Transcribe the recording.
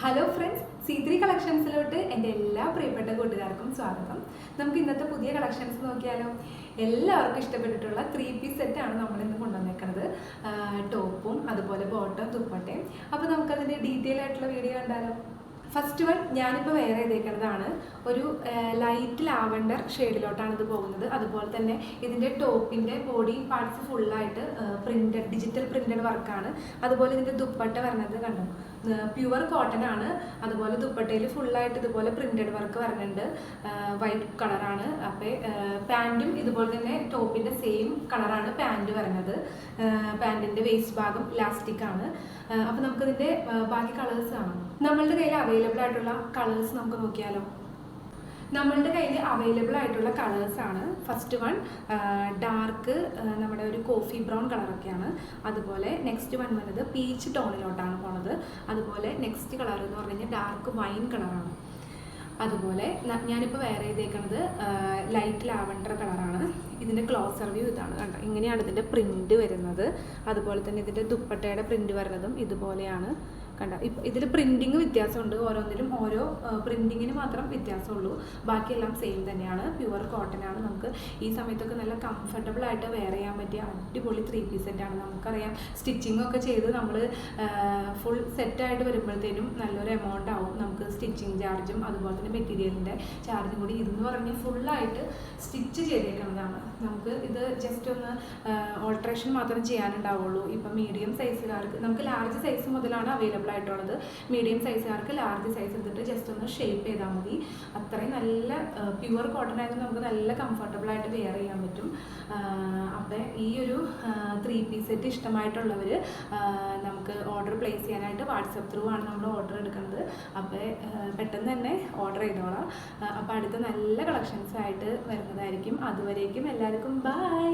Hello friends C three കളക്ഷൻസിലോട്ട് എന്റെ എല്ലാ പ്രിയപ്പെട്ട കൂട്ടുകാർക്കും സ്വാഗതം. നമുക്ക് ഇന്നത്തെ പുതിയ കളക്ഷൻസ് നോക്കിയാലോ? എല്ലാവർക്കും ഇഷ്ടപ്പെട്ടിട്ടുള്ള ത്രീ പീസ് സെറ്റാണ് നമ്മൾ ഇന്ന് കൊണ്ടുവന്നേക്കുന്നത് ടോപ്പും അതുപോലെ ബോട്ടം തുപ്പട്ടയും അപ്പോൾ നമുക്കതിന്റെ ഡീറ്റെയിൽ ആയിട്ടുള്ള വീഡിയോ കണ്ടാലോ? ഫസ്റ്റ് വൺ ഞാനിപ്പോൾ വേറെ ചെയ്തേക്കുന്നതാണ് ഒരു ലൈറ്റ് ലാവൻഡർ ഷെയ്ഡിലോട്ടാണ് ഇത് പോകുന്നത്. അതുപോലെ തന്നെ ഇതിന്റെ ടോപ്പിന്റെ ബോഡി പാർട്സ് ഫുള്ളായിട്ട് പ്രിന്റഡ് ഡിജിറ്റൽ പ്രിന്റഡ് വർക്കാണ് അതുപോലെ ഇതിന്റെ ദുപ്പട്ട വരുന്നത് കണ്ടു? പ്യുവർ കോട്ടൺ ആണ്. അതുപോലെ ദുപ്പട്ടയിൽ ഫുള്ളായിട്ട് ഇതുപോലെ പ്രിന്റഡ് വർക്ക് വരുന്നുണ്ട് വൈറ്റ് കളറാണ് അപ്പോൾ പാന്റും ഇതുപോലെ തന്നെ ടോപ്പിന്റെ സെയിം കളറാണ് പാന്റ് വരുന്നത് പാന്റിന്റെ വേസ്റ്റ് ഭാഗം ഇലാസ്റ്റിക് ആണ്. അപ്പോൾ നമുക്കിതിന്റെ ബാക്കി കളേഴ്സ് കാണാം. നമ്മളുടെ കയ്യിൽ അവൈലബിൾ ആയിട്ടുള്ള കളേഴ്സ് നമുക്ക് നോക്കിയാലോ? നമ്മളുടെ കയ്യിൽ അവൈലബിൾ ആയിട്ടുള്ള കളേഴ്സാണ് ഫസ്റ്റ് വൺ ഡാർക്ക് നമ്മുടെ ഒരു കോഫി ബ്രൗൺ കളറൊക്കെയാണ് അതുപോലെ നെക്സ്റ്റ് വൺ വന്നത് പീച്ച് ടോണിലോട്ടാണ് പോണത്. അതുപോലെ നെക്സ്റ്റ് കളർ എന്ന് പറഞ്ഞു ഡാർക്ക് വൈൻ കളറാണ് അതുപോലെ ഞാനിപ്പോൾ വേറെ ചെയ്തേക്കുന്നത് ലൈറ്റ് ലാവൻഡർ കളറാണ് ഇതിന്റെ ക്ലോസർ വ്യൂ ഇതാണ് കണ്ടോ? ഇങ്ങനെയാണ് ഇതിന്റെ പ്രിന്റ് വരുന്നത്. അതുപോലെ തന്നെ ഇതിന്റെ ദുപ്പട്ടയുടെ പ്രിന്റ് വരുന്നതും ഇതുപോലെയാണ്. കണ്ട. ഇപ്പം ഇതിൽ പ്രിന്റിങ് വ്യത്യാസമുണ്ട്. ഓരോന്നിലും ഓരോ പ്രിന്റിങ്ങിന് മാത്രം വ്യത്യാസമുള്ളൂ. ബാക്കിയെല്ലാം സെയിം തന്നെയാണ്. പ്യുവർ കോട്ടൺ ആണ് നമുക്ക്. ഈ സമയത്തൊക്കെ നല്ല കംഫർട്ടബിൾ ആയിട്ട് വെയർ ചെയ്യാൻ പറ്റിയ അടിപൊളി ത്രീ പീസ് ആണ്. നമുക്കറിയാം. സ്റ്റിച്ചിങ് ഒക്കെ ചെയ്ത് നമ്മൾ ഫുൾ സെറ്റായിട്ട് വരുമ്പോഴത്തേനും നല്ലൊരു എമൗണ്ട് ആവും നമുക്ക് സ്റ്റിച്ചിങ് ചാർജും അതുപോലെ തന്നെ മെറ്റീരിയലിന്റെ ചാർജും കൂടി. ഇതെന്ന് പറഞ്ഞാൽ ഫുള്ളായിട്ട് സ്റ്റിച്ച് ചെയ്തേക്കുന്നതാണ് നമുക്ക് ജസ്റ്റ് ഒന്ന് ഓൾട്രേഷൻ മാത്രം ചെയ്യാനുണ്ടാവുള്ളൂ. ഇപ്പം മീഡിയം സൈസുകാർക്ക് നമുക്ക് ലാർജ് സൈസ് മുതലാണ് അവൈലബിൾ ആയിട്ടുള്ളത്. മീഡിയം സൈസുകാർക്ക് ലാർജ് സൈസ് എടുത്തിട്ട് ജസ്റ്റ് ഒന്ന് ഷേപ്പ് ചെയ്താൽ മതി. അത്രയും നല്ല പ്യുവർ കോട്ടൺ ആയിരുന്നു നമുക്ക് നല്ല കംഫർട്ടബിൾ ആയിട്ട് വെയർ ചെയ്യാൻ പറ്റും. അപ്പം ഈ ഒരു ത്രീ പീസ് സെറ്റ് ഇഷ്ടമായിട്ടുള്ളവർ നമുക്ക് ഓർഡർ പ്ലേസ് ചെയ്യാനായിട്ട് വാട്സപ്പ് ത്രൂ ആണ് നമ്മൾ ഓർഡർ എടുക്കുന്നത്. അപ്പോൾ പെട്ടെന്ന് തന്നെ ഓർഡർ ചെയ്തോളാം. അപ്പോൾ അടുത്ത നല്ല കളക്ഷൻസ് ആയിട്ട് വരുന്നതായിരിക്കും. അതുവരേക്കും എല്ലാവർക്കും ബൈ